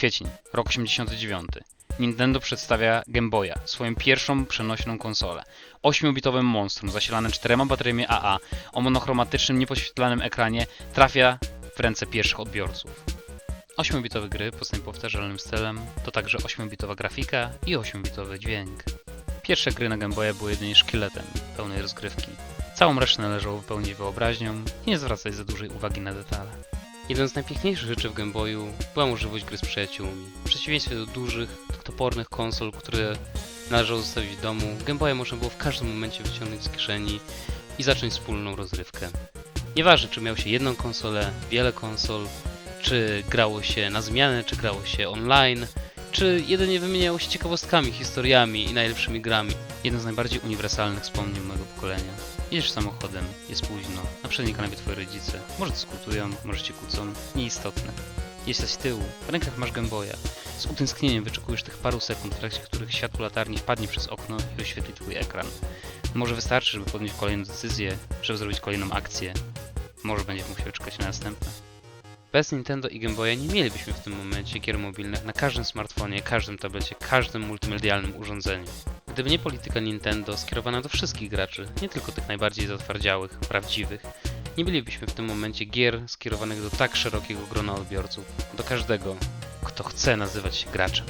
Kwiecień, rok 89. Nintendo przedstawia Game Boya, swoją pierwszą przenośną konsolę. 8-bitowym monstrum zasilane czterema bateriami AA o monochromatycznym, niepoświetlanym ekranie trafia w ręce pierwszych odbiorców. 8-bitowe gry powstają powtarzalnym stylem, to także 8-bitowa grafika i 8-bitowy dźwięk. Pierwsze gry na Game Boya były jedynie szkieletem pełnej rozgrywki. Całą resztę należało wypełnić wyobraźnią i nie zwracać za dużej uwagi na detale. Jedną z najpiękniejszych rzeczy w Game Boyu była możliwość gry z przyjaciółmi. W przeciwieństwie do dużych, topornych konsol, które należało zostawić w domu, Game Boya można było w każdym momencie wyciągnąć z kieszeni i zacząć wspólną rozrywkę. Nieważne, czy miał się jedną konsolę, wiele konsol, czy grało się na zmianę, czy grało się online, czy jedynie wymieniało się ciekawostkami, historiami i najlepszymi grami. Jedno z najbardziej uniwersalnych wspomnień mojego pokolenia. Jedziesz samochodem, jest późno, na przedniej kanapie twoi rodzice. Może dyskutują, może cię kłócą, nieistotne. Jesteś z tyłu, w rękach masz Gameboya. Z utęsknieniem wyczekujesz tych paru sekund, w trakcie których światło latarni wpadnie przez okno i oświetli twój ekran. Może wystarczy, żeby podjąć kolejną decyzję, żeby zrobić kolejną akcję. Może będziesz musiał czekać na następne. Bez Nintendo i Game Boya nie mielibyśmy w tym momencie gier mobilnych na każdym smartfonie, każdym tablecie, każdym multimedialnym urządzeniu. Gdyby nie polityka Nintendo skierowana do wszystkich graczy, nie tylko tych najbardziej zatwardziałych, prawdziwych, nie mielibyśmy w tym momencie gier skierowanych do tak szerokiego grona odbiorców, do każdego, kto chce nazywać się graczem.